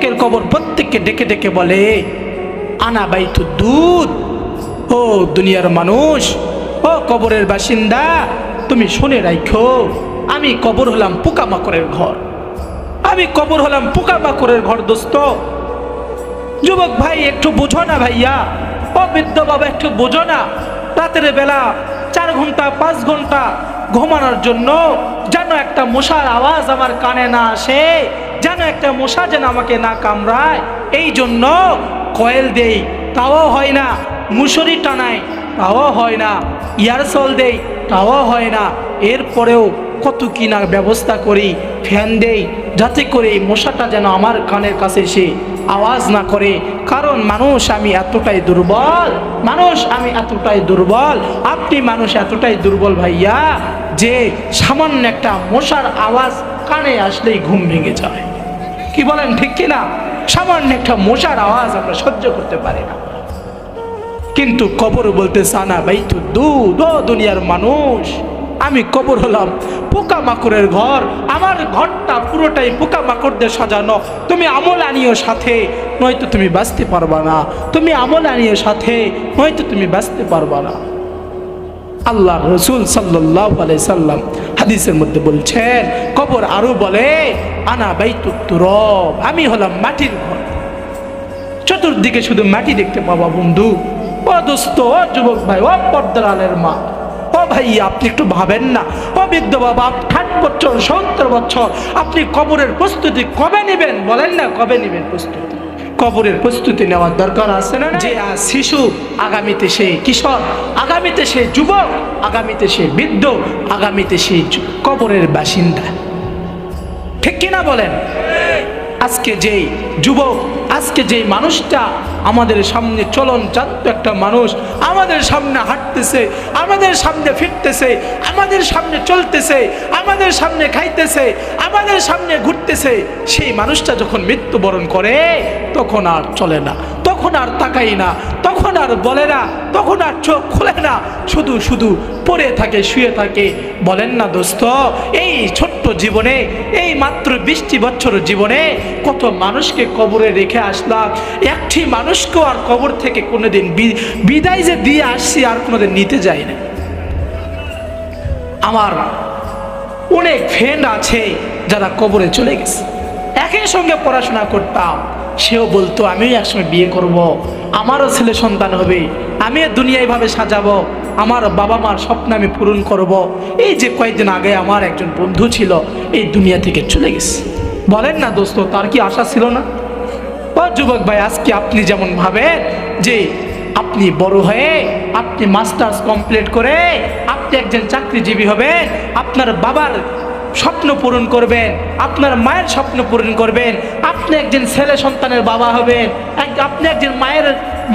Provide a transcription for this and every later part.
প্রত্যেকের কবর প্রত্যেককে ডেকে ডেকে বলে, আনা বাইতু দুধ। ও দুনিয়ার মানুষ, ও কবরের বাসিন্দা, তুমি শুনে রাখো আমি কবর হলাম পোকামাকড়ের ঘর। আমি কবর হলাম পোকামাকড়ের ঘর, দোস্ত। যুবক ভাই, একটু বোঝো না ভাইয়া। ও বৃদ্ধ বাবা, একটু বোঝো না। রাতের বেলা চার ঘণ্টা, পাঁচ ঘণ্টা ঘুমানোর জন্য যেন একটা মশার আওয়াজ আমার কানে না আসে। যেন একটা মশা যেন আমাকে না কামড়ায়, এই জন্য কয়েল দেই, তাও হয় না। মুসুরি টানাই, তাও হয় না। ইয়ারসল দেই, তাও হয় না। এরপরেও কত কি না ব্যবস্থা করি, ফ্যান দেই, যাতে করে মশাটা যেন আমার কানের কাছে এসে আওয়াজ না করে। কারণ মানুষ আমি এতটাই দুর্বল, মানুষ আমি এতটাই দুর্বল, আপনি মানুষ এতটাই দুর্বল ভাইয়া, যে সামান্য একটা মশার আওয়াজ কানে আসলেই ঘুম ভেঙে যায়। কি বলেন, ঠিক কিনা? সামান্য একটা মশার আওয়াজ আমরা সহ্য করতে পারি না। কিন্তু কবর বলতে সানা ভাই তো ও দুনিয়ার মানুষ, আমি কবর হলাম পোকা মাকড়ের ঘর, আমার ঘরটা পুরোটাই পোকা মাকড়দের সাজানো। তুমি আমল আনিও সাথে, নয়তো তুমি বাঁচতে পারবা না। তুমি আমল আনিও সাথে, নয়তো তুমি বাঁচতে পারবা না। আল্লাহ রসুল সাল্লাম হাদিসের মধ্যে বলছেন, কবর আরও বলে, আনা বাইতুরব আমি হলাম মাটির ঘর। চতুর্দিকে শুধু মাটি দেখতে পাবা বন্ধু। ও দোস্ত, ও যুবক ভাই, ও পর্দার মা। ও ভাই, আপনি একটু ভাবেন না। ও বৃদ্ধ বাবা, ষাট বছর, সত্তর বছর, আপনি কবরের প্রস্তুতি কবে নেবেন? বলেন না কবে নেবেন প্রস্তুতি। কবরের প্রস্তুতি নেওয়ার দরকার আছে না যে আজ শিশু, আগামীতে সে কিশোর, আগামীতে সে যুবক, আগামীতে সে বৃদ্ধ, আগামীতে সে কবরের বাসিন্দা। ঠিক কিনা বলেন? আজকে যেই যুবক, আজকে যেই মানুষটা আমাদের সামনে চলন জানত একটা মানুষ, আমাদের সামনে হাঁটতেছে, আমাদের সামনে ফিরতেছে, আমাদের সামনে চলতেছে, আমাদের সামনে খাইতেছে, আমাদের সামনে ঘুরতেছে, সেই মানুষটা যখন মৃত্যুবরণ করে, তখন আর চলে না। তখন আর তাকাই না, তখন আর বলে না, তখন আর চোখ খোলে না, শুধু শুধু পড়ে থাকে, শুয়ে থাকে। বলেন না দোস্ত, এই ছোট্ট জীবনে, এই মাত্র বিশটি বছর জীবনে কত মানুষকে কবরে রেখে আসলাম। একটি মানুষকেও আর কবর থেকে কোনোদিন বিদায় যে দিয়ে আসছি আর কোনোদিন নিতে যাই না। আমার অনেক ফ্রেন্ড আছে যারা কবরে চলে গেছে। একই সঙ্গে পড়াশোনা করতাম। সেও বলতো, আমিও একসময় বিয়ে করব। আমারও ছেলে সন্তান হবে আমিও দুনিয়া এইভাবে সাজাবো আমার বাবা মার স্বপ্ন আমি পূরণ করব। এই যে কয়েকদিন আগে আমার একজন বন্ধু ছিল, এই দুনিয়া থেকে চলে গেছে বলেন না দোস্ত, তার কি আশা ছিল না ও যুবক ভাই, আজকে আপনি যেমন ভাবেন যে আপনি বড় হয়ে, আপনি মাস্টার্স কমপ্লিট করে, আপনি একজন চাকরিজীবী হবেন, আপনার বাবার স্বপ্ন পূরণ করবেন, আপনার মায়ের স্বপ্ন পূরণ করবেন, আপনি একজন ছেলে সন্তানের বাবা হবেন আপনি একজন মায়ের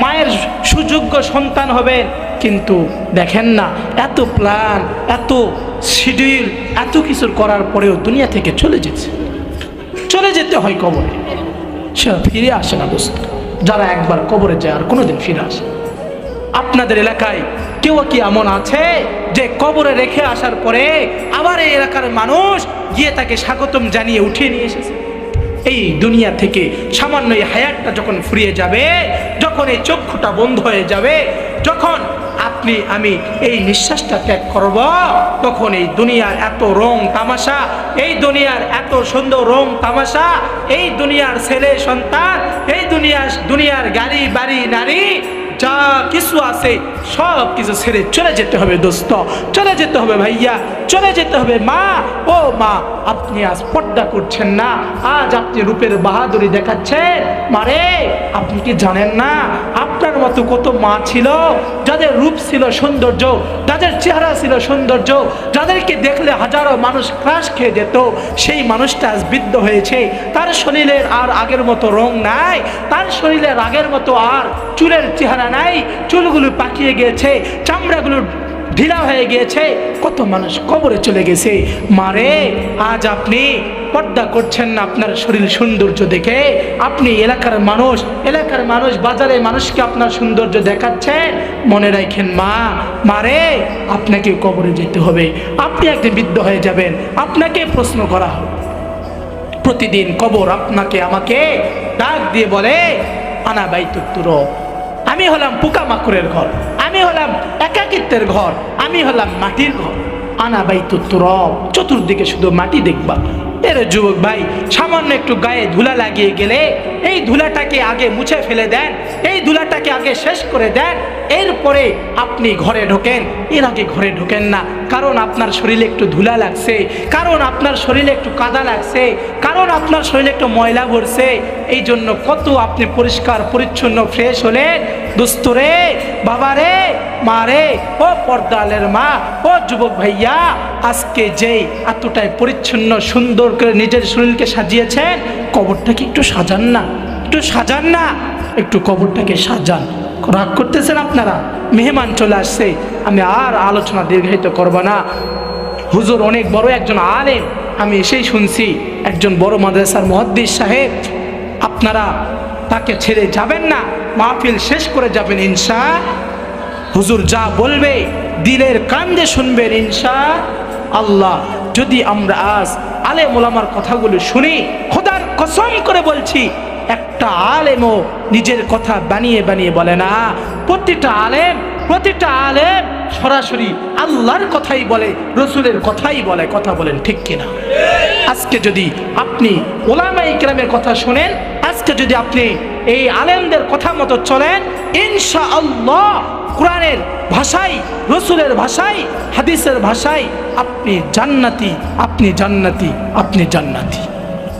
মায়ের সুযোগ্য সন্তান হবেন, কিন্তু দেখেন না, এত প্ল্যান এত শিডিউল এত কিছুর করার পরেও দুনিয়া থেকে চলে যেছে চলে যেতে হয় কবরে। সে ফিরে আসে না দোস্ত। যারা একবার কবরে যায় আর কোনোদিন ফিরে আসে আপনাদের এলাকায় কেউ কি এমন আছে? যে কবরে রেখে আসার পরে আবার এই এলাকার মানুষ গিয়ে তাকে স্বাগতম জানিয়ে উঠিয়ে নিয়ে এসেছে। এই দুনিয়া থেকে সামান্য এই হায়াতটা যখন ফুরিয়ে যাবে, যখন এই চক্ষুটা বন্ধ হয়ে যাবে, যখন আপনি, আমি এই নিঃশ্বাসটা ত্যাগ করব, তখন এই দুনিয়ার এত রং তামাশা, এই দুনিয়ার এত সুন্দর রং তামাশা, এই দুনিয়ার ছেলে সন্তান, এই দুনিয়ার দুনিয়ার গাড়ি, বাড়ি, নারী, যা কিছু আছে সব কিছু ছেড়ে চলে যেতে হবে দোস্ত। চলে যেতে হবে ভাইয়া, চলে যেতে হবে মা। ও মা, আপনি আজ পর্দা করছেন না, আজ আপনি রূপের বাহাদুরি দেখাচ্ছেন। মারে আপনি কি জানেন না, আপনার মতো কত মা ছিল, যাদের রূপ ছিল সৌন্দর্য, যাদের চেহারা ছিল সৌন্দর্য, যাদেরকে দেখলে হাজারো মানুষ ক্রাশ খেয়ে যেত, সেই মানুষটা আজ বৃদ্ধ হয়েছে। তার শরীরের আর আগের মতো রং নাই, তার শরীরের আগের মতো আর চুলের চেহারা নাই, চুলগুলো পাকিয়ে গিয়েছে, চামড়াগুলো ঢিলা হয়ে গিয়েছে। কত মানুষ কবরে চলে গেছে। মারে আজ আপনি পর্দা করছেন না আপনার শরীর সৌন্দর্য দেখে। আপনি এলাকার মানুষ এলাকার মানুষ বাজারে মানুষকে আপনার সৌন্দর্য দেখাচ্ছেন মনে রাখেন মা মারে আপনাকে কবরে যেতে হবে। আপনি একদিন বৃদ্ধ হয়ে যাবেন। আপনাকে প্রশ্ন করা হবে প্রতিদিন কবর আপনাকে আমাকে ডাক দিয়ে বলে, আনা বাইতুত্তুর আমি হলাম পোকামাকড়ের ঘর। আমি হলাম একাকিত্বের ঘর, আমি হলাম মাটির ঘর। আনা বাইতুত্তুর চতুর্দিকে শুধু মাটি দেখবা। এর যুবক ভাই, সামান্য একটু গায়ে ধুলা লাগিয়ে গেলে এই ধুলাটাকে আগে মুছে ফেলে দেন, এই ধুলাটাকে আগে শেষ করে দেন এরপরে আপনি ঘরে ঢোকেন। এর আগে ঘরে ঢোকেন না। কারণ আপনার শরীরে একটু ধুলা লাগছে। কারণ আপনার শরীরে একটু কাদা লাগছে। কারণ আপনার শরীরে একটু ময়লা ভরছে। এই জন্য কত আপনি পরিষ্কার, পরিচ্ছন্ন ফ্রেশ হলেন দোস্তরে বাবারে মারে ও পর্দালের মা, ও যুবক ভাইয়া, আজকে যেই এতটাই পরিচ্ছন্ন, সুন্দর করে নিজের শরীরকে সাজিয়েছেন, কবরটাকে একটু সাজান না। একটু সাজান না। একটু কবরটাকে সাজান। রাগ করতেছেন আপনারা? মেহমান চলে আসছে। আমি আর আলোচনা দীর্ঘায়িত করব না। হুজুর অনেক বড় একজন আলেম। আমি এসেই শুনছি একজন বড় মাদ্রাসার মহাদ্দিস সাহেব। আপনারা তাকে ছেড়ে যাবেন না। মাহফিল শেষ করে যাবেন ইনশা। হুজুর যা বলবে, দিলের কান্দে শুনবেন ইনশা। আল্লাহ, যদি আমরা আজ আলে মোলামার কথাগুলো শুনি, খোদার কসম করে বলছি একটা আলেমও নিজের কথা বানিয়ে বানিয়ে বলে না। প্রতিটা আলেম প্রতিটা আলেম সরাসরি আল্লাহর কথাই বলে, রসুলের কথাই বলে, কথা বলেন ঠিক কিনা? আজকে যদি আপনি ওলামা ইকরামের কথা শোনেন, আজকে যদি আপনি এই আলেমদের কথা মতো চলেন ইনশা আল্লাহ কোরআনের ভাষায় রসুলের ভাষায় হাদিসের ভাষায় আপনি জান্নাতি আপনি জান্নাতি আপনি জান্নাতি।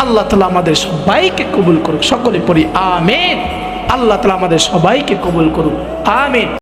আল্লাহ তালা আমাদের সবাইকে কবুল করুক। সকলে পড়ি, আমেন। আল্লাহ তালা আমাদের সবাইকে কবুল করুক। আমেন।